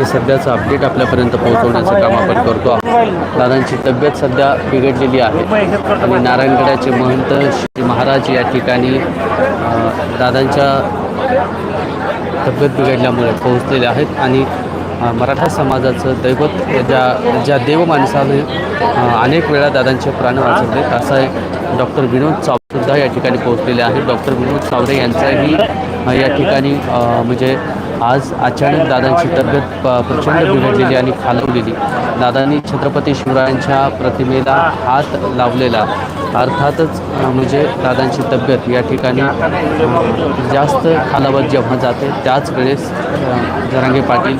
हे सध्याचं अपडेट आपल्यापर्यंत पोहोचवण्याचं काम आपण करतो आहोत. दादांची तब्येत सध्या बिघडलेली आहे. आणि नारायणगडाचे महंत श्री महाराज या ठिकाणी दादांच्या तब्येत बिघडल्यामुळे पोहोचलेले आहेत. आणि मराठा समाजाचं दैवत ज्या ज्या देवमाणसाने अनेक वेळा दादांचे प्राण वाचवले असं आहे डॉक्टर विनोद चावरेसुद्धा या ठिकाणी पोहोचलेले आहेत. डॉक्टर विनोद चावरे यांचाही या ठिकाणी म्हणजे आज अचानक दादांची तब्येत प्रचंड बिघडलेली आणि खालवलेली. दादांनी छत्रपती शिवरायांच्या प्रतिमेला हात लावलेला. अर्थातच म्हणजे दादांची तब्येत या ठिकाणी जास्त खालावत जेव्हा जाते त्याच वेळेस जरांगे पाटील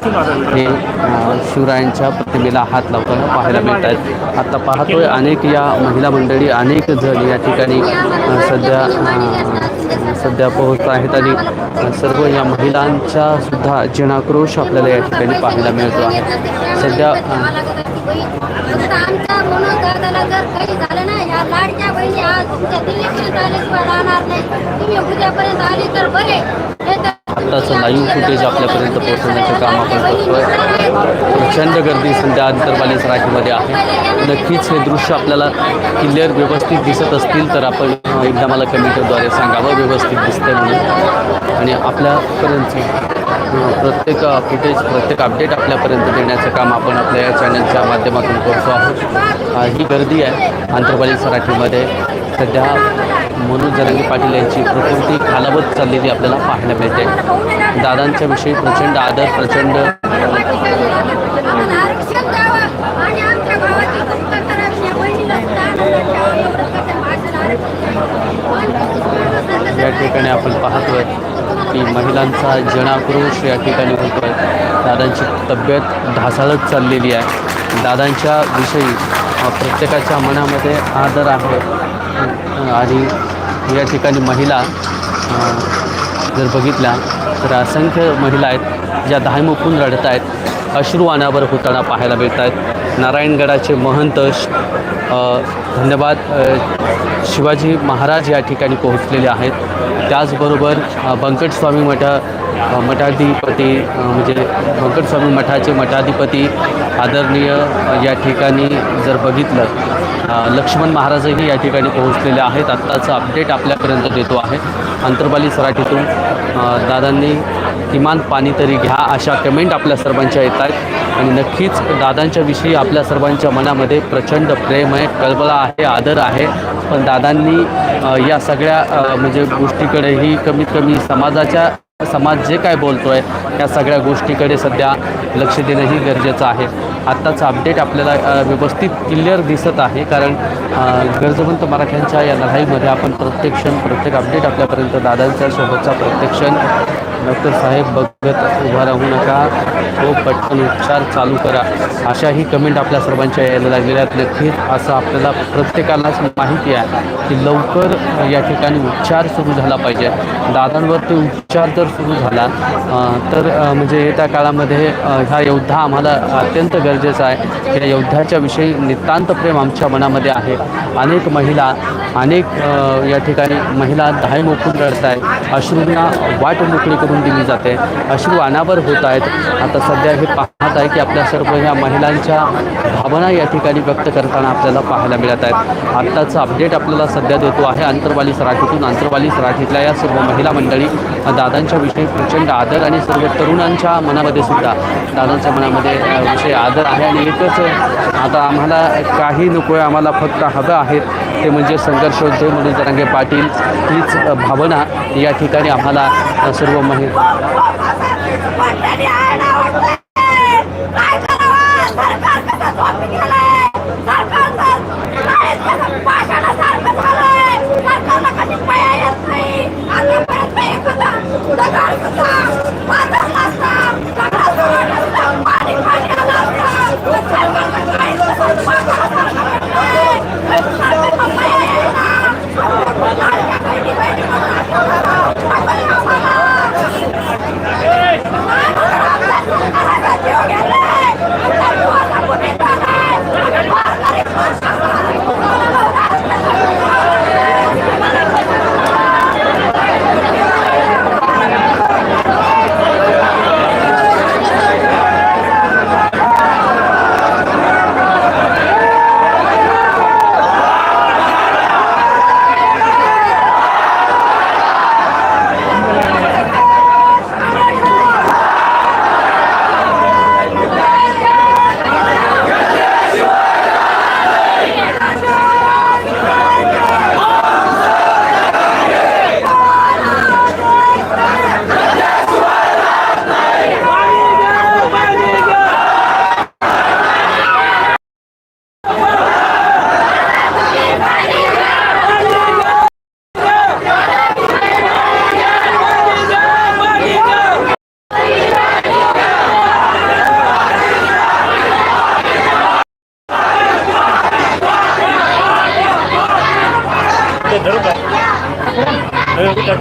हे शिवरायांच्या प्रतिमेला हात लावताना पाहायला मिळत आहेत आत्ता पाहतोय अनेक या महिला मंडळी अनेक जण या ठिकाणी सध्या सध्या पोहोचत आहेत आणि सर्व या महिलांचा सुद्धा जनाक्रोश आपल्याला या ठिकाणी पाहायला मिळतो आहे. सध्या लाडक्या बहिणी आज तुमच्या राहणार नाही तुम्ही उद्यापर्यंत आली तर बरे. हे लाईव्ह फुटेज आपल्यापर्यंत पोहोचवण्याचं काम आपण करतोय. प्रचंड गर्दी सध्या अंतरवालीच राखीमध्ये आहे. नक्कीच हे दृश्य आपल्याला क्लिअर व्यवस्थित दिसत असतील तर आपण एकदा मला कमेंटद्वारे सांगावं व्यवस्थित दिसतंय म्हणून. आणि आपल्यापर्यंत प्रत्येक फुटेज प्रत्येक अपडेट आपल्यापर्यंत देण्याचं काम आपण आपल्या या चॅनलच्या माध्यमातून करतो आहोत. ही गर्दी आहे अंतरवाली सराठीमध्ये सध्या मनोज जरांगे पाटील यांची प्रकृती खालावत चाललेली आपल्याला पाहायला मिळते. दादांच्या विषयी प्रचंड आदर प्रचंड या ठिकाणी आपण पाहतोय की महिलांचा जनाक्रोश या ठिकाणी होतोय. दादांची तब्येत ढासाळत चाललेली आहे. दादांच्या विषयी प्रत्येकाच्या मनामध्ये आदर आहे. आणि या ठिकाणी महिला जर बघितल्या तर असंख्य महिला आहेत ज्या धायमुखून रडत आहेत. अश्रू अनावर होताना पाहायला मिळत आहेत नारायणगडाचे महंत धन्यवाद शिवाजी महाराज या ठिकाणी पोहोचलेले आहेत. त्याचबरोबर बंकटस्वामी मठ मठाधिपती म्हणजे बंकटस्वामी मठाचे मठाधिपती आदरणीय या ठिकाणी जर बघितलं लक्ष्मण महाराजही या ठिकाणी पोहोचलेले आहेत. आत्ताचं अपडेट आपल्यापर्यंत देतो आहे. अंतर्बाली सराठीतून दादांनी किमान पाणी तरी घ्या अशा कमेंट आपल्या सर्वांच्या येत आहेत. आणि नक्कीच दादांच्या विषयी आपल्या सर्वांच्या मनामध्ये प्रचंड प्रेम आहे कळबळा आहे आदर आहे. पण दादांनी या सगळ्या म्हणजे गोष्टीकडेही कमीत कमी समाजाच्या समाज जे काय बोलतो आहे या सगळ्या गोष्टीकडे सध्या लक्ष देणंही गरजेचं आहे. आत्ताचं अपडेट आपल्याला व्यवस्थित क्लिअर दिसत आहे. कारण गरजवंत मराठ्यांच्या या लढाईमध्ये आपण प्रत्येक क्षण प्रत्येक अपडेट आपल्यापर्यंत दादांच्या सोबतचा प्रत्येक क्षण डॉक्टर साहेब बघत उभा राहू नका. तो पटकन उपचार चालू करा. अशाही कमेंट आपल्या सर्वांच्या यायला लागलेल्या आहेत. नक्कीच असं आपल्याला प्रत्येकालाच माहिती आहे की लवकर या ठिकाणी उपचार सुरू झाला पाहिजे. दादांवरती उपचार जर सुरू झाला तर म्हणजे येत्या काळामध्ये ह्या योद्धा आम्हाला अत्यंत गरजेचा आहे. या योद्ध्याच्या विषयी नितांत प्रेम आमच्या मनामध्ये आहे. अनेक महिला अनेक या ठिकाणी महिला धाय मोकून रडत आहेत अश्रूंना वाट मोकळी करून दिली जाते. अशी वानावर होत आहेत. आता सध्या हे पाहत आहे की आपल्या सर्व ह्या महिलांच्या भावना या ठिकाणी व्यक्त करताना आपल्याला पाहायला मिळत आहेत. आत्ताचं अपडेट आपल्याला सध्या देतो आहे आंतरवाली सराठीतून. आंतरवाली सराठीतल्या या सर्व महिला मंडळी दादांच्या विषयी प्रचंड आदर आणि सर्व तरुणांच्या मनामध्ये सुद्धा दादांच्या मनामध्ये विषय आदर आहे. आणि एकच आता आम्हाला काही नको आहे आम्हाला फक्त हवं आहेत ते म्हणजे संघर्षोद्धव म्हणून जरांगे पाटील हीच भावना या ठिकाणी आम्हाला सर्व माहीत. काय काय?